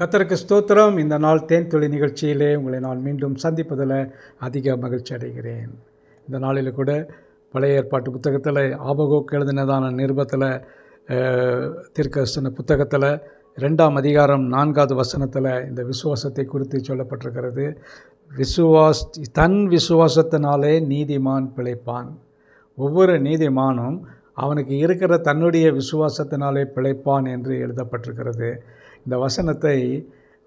கத்தருக்கு ஸ்தோத்திரம். இந்த நாள் தேன் தொழில் நிகழ்ச்சியிலே உங்களை நான் மீண்டும் சந்திப்பதில் அதிக மகிழ்ச்சி அடைகிறேன். இந்த நாளில் கூட பழைய ஏற்பாட்டு புத்தகத்தில் ஆபகோக்கு எழுதினதான நிருபத்தில் தீர்க்கதரிசன புத்தகத்தில் ரெண்டாம் அதிகாரம் நான்காவது வசனத்தில் இந்த விசுவாசத்தை குறித்து சொல்லப்பட்டிருக்கிறது. விசுவாஸ் தன் விசுவாசத்தினாலே நீதிமான் பிழைப்பான். ஒவ்வொரு நீதிமானும் அவனுக்கு இருக்கிற தன்னுடைய விசுவாசத்தினாலே பிழைப்பான் என்று எழுதப்பட்டிருக்கிறது. இந்த வசனத்தை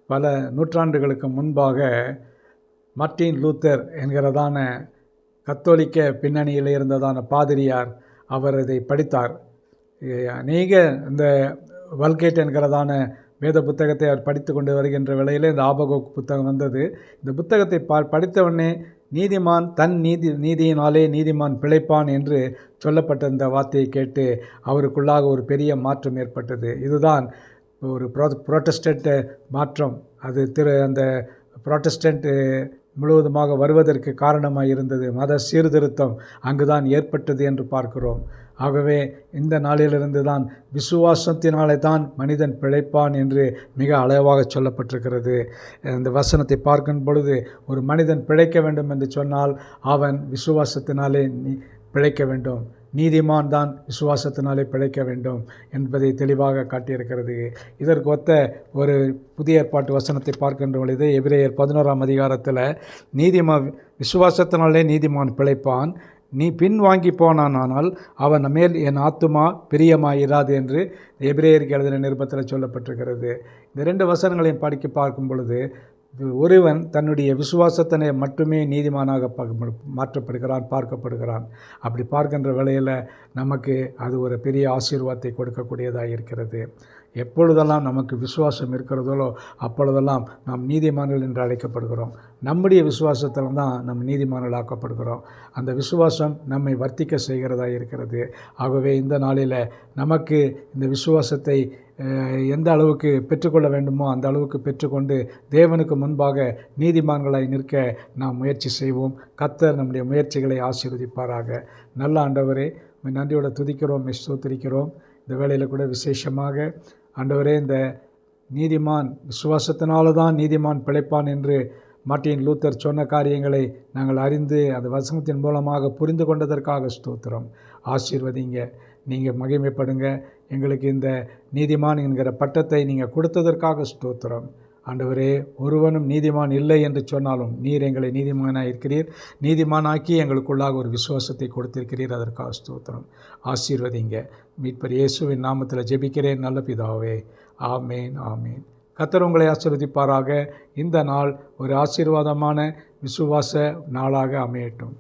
பல நூற்றாண்டுகளுக்கு முன்பாக மார்ட்டின் லூத்தர் என்கிறதான கத்தோலிக்க பின்னணியில் இருந்ததான பாதிரியார் அவர் இதை படித்தார். அநேக இந்த வல்கேட் என்கிறதான வேத புத்தகத்தை அவர் படித்து கொண்டு வருகின்ற வேளையில் இந்த ஆபகோக் புத்தகம் வந்தது. இந்த புத்தகத்தை பா படித்தவுடனே நீதிமான் தன் நீதி நீதியினாலே நீதிமான் பிழைப்பான் என்று சொல்லப்பட்ட இந்த வார்த்தையை கேட்டு அவருக்குள்ளாக ஒரு பெரிய மாற்றம் ஏற்பட்டது. இதுதான் ஒரு ப்ரோ ப்ரோட்டஸ்டன்ட் மாற்றம். அது திரு அந்த ப்ரோட்டஸ்டன்ட் முழுவதுமாக வருவதற்கு காரணமாக இருந்தது. மத சீர்திருத்தம் அங்குதான் ஏற்பட்டது என்று பார்க்கிறோம். ஆகவே இந்த நாளிலிருந்து தான் விசுவாசத்தினாலே தான் மனிதன் பிழைப்பான் என்று மிக அளவாக சொல்லப்பட்டிருக்கிறது. இந்த வசனத்தை பார்க்கும் பொழுது ஒரு மனிதன் பிழைக்க வேண்டும் என்று சொன்னால் அவன் விசுவாசத்தினாலே நீ பிழைக்க வேண்டும். நீதிமான் தான் விசுவாசத்தினாலே பிழைக்க வேண்டும் என்பதை தெளிவாக காட்டியிருக்கிறது. இதற்கு ஒத்த ஒரு புதிய ஏற்பாட்டு வசனத்தை பார்க்கின்ற பொழுது எபிரேயர் பதினோராம் அதிகாரத்தில் நீதிமா விசுவாசத்தினாலே நீதிமான் பிழைப்பான். நீ பின் வாங்கி போனானால் அவன் மேல் என் ஆத்துமா பிரியமாயிராது என்று எபிரேயருக்கு எழுதின நிருபத்தில் சொல்லப்பட்டிருக்கிறது. இந்த ரெண்டு வசனங்களையும் படிக்க பார்க்கும் பொழுது ஒருவன் தன்னுடைய விசுவாசத்தினை மட்டுமே நீதிமானாக மாற்றப்படுகிறான் பார்க்கப்படுகிறான். அப்படி பார்க்கின்ற வேளையில் நமக்கு அது ஒரு பெரிய ஆசீர்வாதத்தை கொடுக்கக்கூடியதாக இருக்கிறது. எப்பொழுதெல்லாம் நமக்கு விசுவாசம் இருக்கிறதோ அப்பொழுதெல்லாம் நாம் நீதிமான்கள் என்று அழைக்கப்படுகிறோம். நம்முடைய விசுவாசத்தில் தான் நம் நீதிமான்கள் ஆக்கப்படுகிறோம். அந்த விசுவாசம் நம்மை வர்த்திக்க செய்கிறதா இருக்கிறது. ஆகவே இந்த நாளில் நமக்கு இந்த விசுவாசத்தை எந்த அளவுக்கு பெற்றுக்கொள்ள வேண்டுமோ அந்த அளவுக்கு பெற்றுக்கொண்டு தேவனுக்கு முன்பாக நீதிமான்களாய் நிற்க நாம் முயற்சி செய்வோம். கத்தர் நம்முடைய முயற்சிகளை ஆசீர்வதிப்பாராக. நல்ல ஆண்டவரே நன்றியோட துதிக்கிறோம் ஸ்தோத்திரிக்கிறோம். இந்த வேளையில் கூட விசேஷமாக ஆண்டவரே இந்த நீதிமான் விசுவாசத்தினால தான் நீதிமான் பிழைப்பான் என்று மார்ட்டின் லூத்தர் சொன்ன காரியங்களை நாங்கள் அறிந்து அந்த வசனத்தின் மூலமாக புரிந்து கொண்டதற்காக ஸ்தோத்திரம். ஆசீர்வதிங்க. நீங்கள் மகிமைப்படுங்க. எங்களுக்கு இந்த நீதிமான் என்கிற பட்டத்தை நீங்கள் கொடுத்ததற்காக ஸ்தோத்திரம். ஆண்டவரே ஒருவனும் நீதிமான் இல்லை என்று சொன்னாலும் நீர் எங்களை நீதிமானாக இருக்கிறீர் நீதிமானாக்கி எங்களுக்குள்ளாக ஒரு விசுவாசத்தை கொடுத்திருக்கிறீர். அதற்காக ஸ்தோத்திரம். ஆசீர்வதிங்க. மீட்பர் இயேசுவின் நாமத்தில் ஜெபிக்கிறேன். நல்ல பிதாவே. ஆமேன் ஆமேன். கத்தர் உங்களை ஆசீர்வதிப்பாராக. இந்த நாள் ஒரு ஆசீர்வாதமான விசுவாச நாளாக அமையட்டும்.